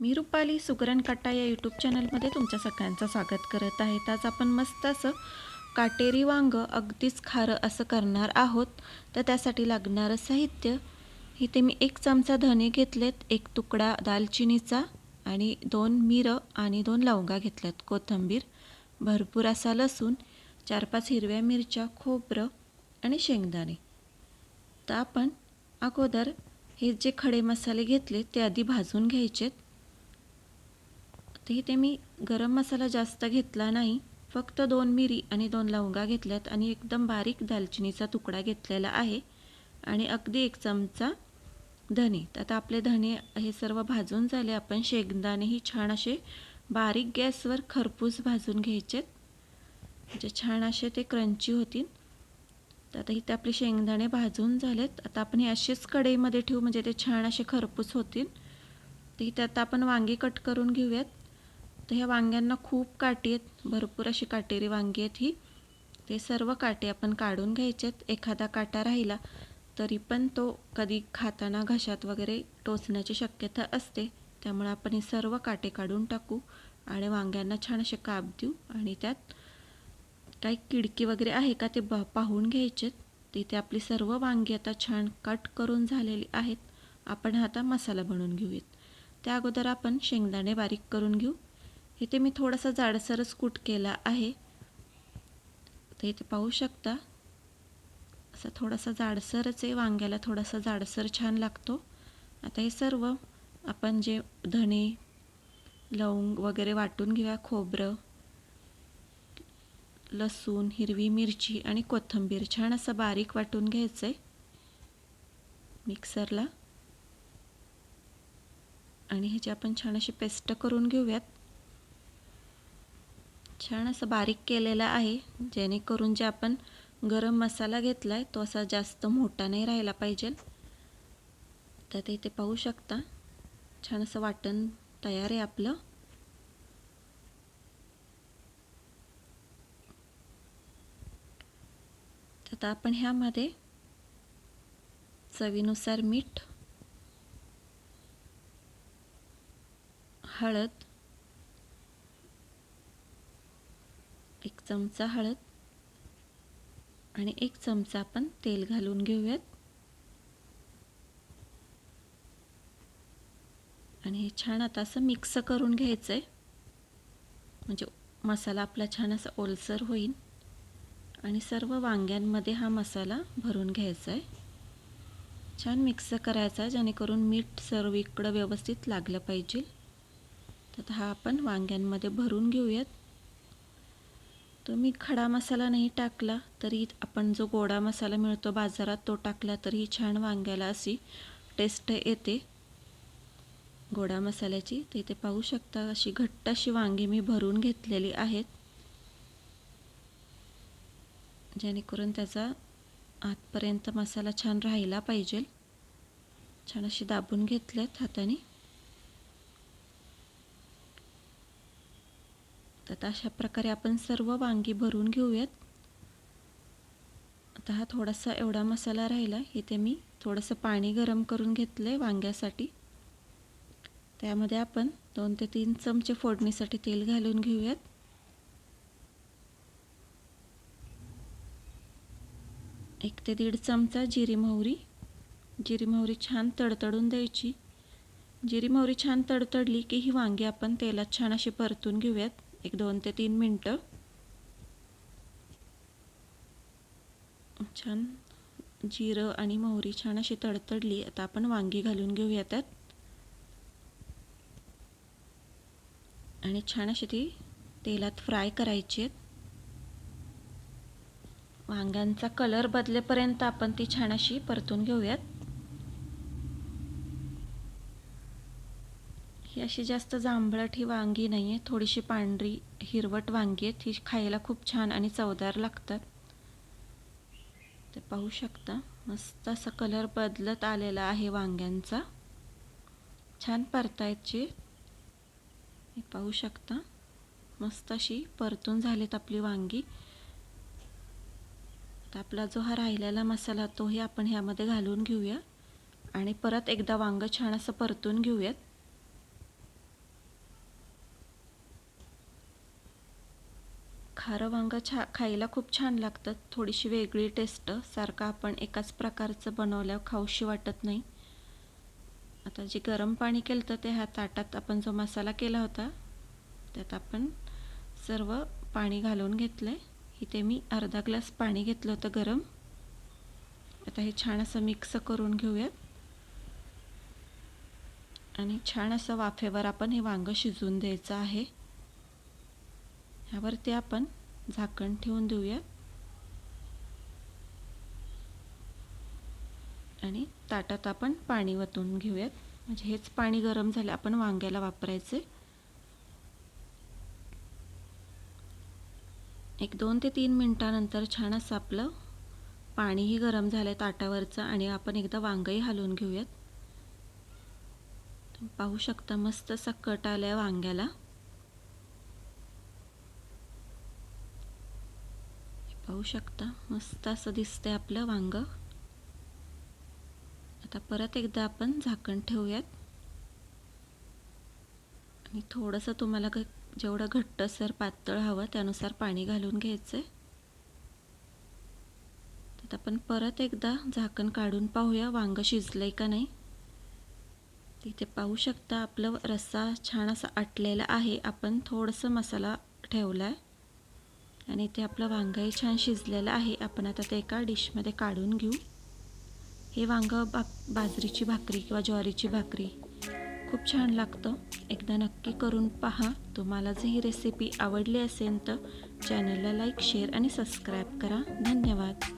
मी रुपाली सुगरण काटा या यूट्यूब चॅनलमध्ये तुमच्या सगळ्यांचं स्वागत करत आहे. आज आपण मस्त असं काटेरी वांगं अगदीच खारं असं करणार आहोत. तर त्यासाठी लागणारं साहित्य इथे मी एक चमचा धने घेतलेत एक तुकडा दालचिनीचा आणि दोन मिरं आणि दोन लवंगा घेतल्यात. कोथिंबीर भरपूर असा लसूण चार पाच हिरव्या मिरच्या खोबरं आणि शेंगदाणे. तर आपण अगोदर हे जे खडे मसाले घेतले ते आधी भाजून घ्यायचेत. तर इथे मी गरम मसाला जास्त घेतला नाही फक्त दोन मिरी आणि दोन लवंगा घेतल्यात आणि एकदम बारीक दालचिनीचा तुकडा घेतलेला आहे आणि अगदी एक चमचा धने. तर आता आपले धने हे सर्व भाजून झाले. आपण शेंगदाणेही छान असे बारीक गॅसवर खरपूस भाजून घ्यायचेत म्हणजे छान असे ते क्रंची होतील. तर आता इथे आपले शेंगदाणे भाजून झालेत. आता आपण हे असेच कढईमध्ये ठेवू म्हणजे ते छान असे खरपूस होतील. तर इथे आता आपण वांगी कट करून घेऊयात. तर ह्या वांग्यांना खूप काठी आहेत. भरपूर अशी काटेरी वांगी आहेत ही. ते सर्व काटे आपण काढून घ्यायचेत. एखादा काटा राहिला तरी पण तो कधी खाताना घशात वगैरे टोचण्याची शक्यता असते. त्यामुळे आपण हे सर्व काटे काढून टाकू आणि वांग्यांना छान असे काप देऊ आणि त्यात काही किडकी वगैरे आहे का ते ब पाहून घ्यायचेत. तिथे आपली सर्व वांगी आता छान कट करून झालेली आहेत. आपण आता मसाला बनवून घेऊयात. त्या अगोदर आपण शेंगदाणे बारीक करून घेऊ. इथे मी थोडासा जाडसरच कूट केला आहे. तर इथे पाहू शकता असा थोडासा जाडसरच आहे वांग्याला थोडासा जाडसर छान लागतो. आता हे सर्व आपण जे धणे लवंग वगैरे वाटून घेऊया खोबरं लसूण हिरवी मिरची आणि कोथिंबीर. छान असं बारीक वाटून घ्यायचं आहे मिक्सरला. आणि ह्याची आपण छान अशी पेस्ट करून घेऊयात छान असं बारीक केलेलं आहे. जेणेकरून जे आपण गरम मसाला घेतला आहे तो असा जास्त मोठा नाही राहिला पाहिजे. तर ते इथे पाहू शकता. छान असं वाटण तयार आहे आपलं. आता आपण ह्यामध्ये चवीनुसार मीठ हळद एक चमचा हळद आणि एक चमचा आपण तेल घालून घेऊयात. आणि हे छान आता असं मिक्स करून घ्यायचं आहे म्हणजे मसाला आपला छान असा ओलसर होईल. आणि सर्व वांग्यांमध्ये हा मसाला भरून घ्यायचा आहे छान मिक्स करायचा आहे जेणेकरून मीठ सर्व इकडं व्यवस्थित लागलं पाहिजे. तर हा आपण वांग्यांमध्ये भरून घेऊयात. तुम्ही मी खडा मसाला नाही टाकला तरी आपण जो गोडा मसाला मिळतो बाजारात तो टाकला तरी छान वांग्याला अशी टेस्ट येते. गोडा मसाल्याची ते इथे पाहू शकता अशी घट्ट अशी वांगी मी भरून घेतलेली आहेत. जेणेकरून त्याचा आतपर्यंत मसाला छान राहिला पाहिजे. छान अशी दाबून घेतल्यात हाताने. तर अशा प्रकारे आपण सर्व वांगी भरून घेऊयात. आता हा थोडासा एवढा मसाला राहिला. इथे मी थोडंसं पाणी गरम करून घेतलं आहे वांग्यासाठी. त्यामध्ये आपण दोन ते तीन चमचे फोडणीसाठी तेल घालून घेऊयात. एक ते दीड चमचा जिरी मोहरी. जिरी मोहरी छान तडतडून द्यायची. जिरी मोहरी छान तडतडली की ही वांगी आपण तेलात छान अशी परतून घेऊयात. एक दोन ते तीन मिनटं. छान. जिरं आणि मोहरी छान अशी तडतडली. आता आपण वांगी घालून घेऊया त्यात. आणि छान अशी ती तेलात फ्राय करायची आहेत. वांग्यांचा कलर बदलेपर्यंत आपण ती छान अशी परतून घेऊयात ही अशी जास्त जांभळट ही वांगी नाही आहे थोडीशी पांढरी हिरवट वांगी आहेत. ही खायला खूप छान आणि चवदार लागतात. ते पाहू शकता. मस्त असा कलर बदलत आलेला आहे वांग्यांचा. छान परतायची हे पाहू शकता. मस्त अशी परतून झालीत आपली वांगी. तर आपला जो हा राहिलेला मसाला तोही आपण ह्यामध्ये घालून घेऊया. आणि परत एकदा वांगं छान असं परतून घेऊयात. खारं वांगं छा खायला खूप छान लागतं. थोडीशी वेगळी टेस्ट सारखं आपण एकाच प्रकारचं बनवल्यावर खाऊशी वाटत नाही. आता जे गरम पाणी केलं तर ते ह्या ताटात आपण जो मसाला केला होता त्यात आपण सर्व पाणी घालून घेतलं आहे इथे मी अर्धा ग्लास पाणी घेतलं होतं गरम. आता हे छान असं मिक्स करून घेऊयात आणि छान असं वाफेवर आपण हे वांगं शिजवून द्यायचं आहे. ह्यावरती आपण झाकण ठेवून देऊया. आणि ताटात आपण पाणी वतून घेऊयात. म्हणजे हेच पाणी गरम झालं आपण वांग्याला वापरायचे. एक दोन ते तीन मिनटानंतर छान असं आपलं पाणीही गरम झालं आहे ताटावरचं आणि आपण एकदा वांगंही हलवून घेऊयात. पाहू शकता मस्त असा कट आला आहे वांग्याला. पाहू शकता. मस्त असं दिसतंय आपलं वांग. आता परत एकदा आपण झाकण ठेवूयात. आणि थोडंसं तुम्हाला घ जेवढं घट्टसर पातळ हवं त्यानुसार पाणी घालून घ्यायचं तर आपण परत एकदा झाकण काढून पाहूया वांग शिजलंय का नाही. तिथे पाहू शकता आपलं रस्सा छान असा आटलेला आहे. आपण थोडंसं मसाला ठेवला आहे आणि इथे आपलं वांगंही छान शिजलेलं आहे. आपण आता ते एका डिशमध्ये काढून घेऊ. हे वांगं बा बाजरीची भाकरी किंवा ज्वारीची भाकरी. खूप छान लागतं. एकदा नक्की करून पहा. तुम्हाला जर ही रेसिपी आवडली असेल तर चॅनलला लाईक शेअर आणि सबस्क्राईब करा. धन्यवाद.